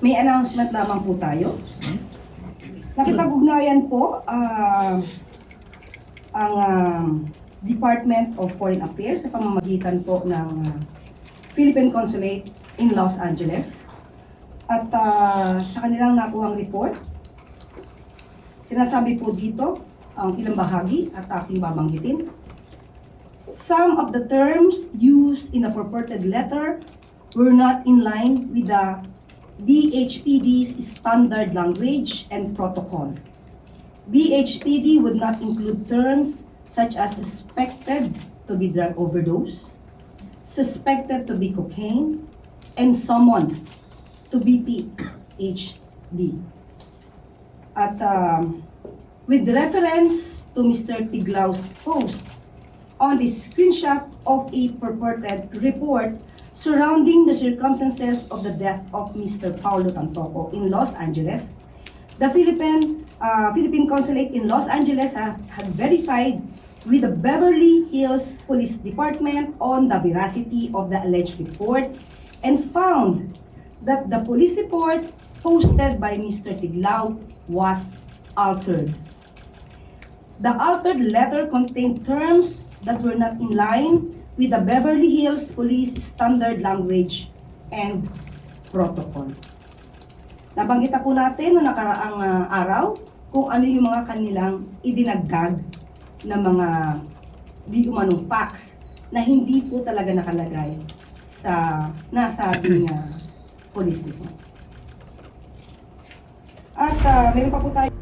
may announcement lamang po tayo. Nakipag-ugnayan po ah, ang ah, Department of Foreign Affairs sa pamamagitan po ng ah, Philippine Consulate in Los Angeles. At ah, sa kanilang nakuhang report, sinasabi po dito ang ilang bahagi at aking babanggitin. Some of the terms used in the purported letter were not in line with the BHPD's standard language and protocol. BHPD would not include terms such as suspected to be drug overdose, suspected to be cocaine, and summoned to BPHD. At um, with reference to Mr. Tiglau's post on the screenshot of a purported report surrounding the circumstances of the death of Mr. Paulo Tantoco in Los Angeles, the Philippine uh, Philippine Consulate in Los Angeles has, had verified with the Beverly Hills Police Department on the veracity of the alleged report and found that the police report posted by Mr. Tiglao was altered. The altered letter contained terms that were not in line with the Beverly Hills Police Standard Language and Protocol. Nabanggit na po natin noong nakaraang ah, araw kung ano yung mga kanilang idinagdag na mga di umanong facts na hindi po talaga nakalagay sa nasabing uh, police report. At ah, meron pa po tayo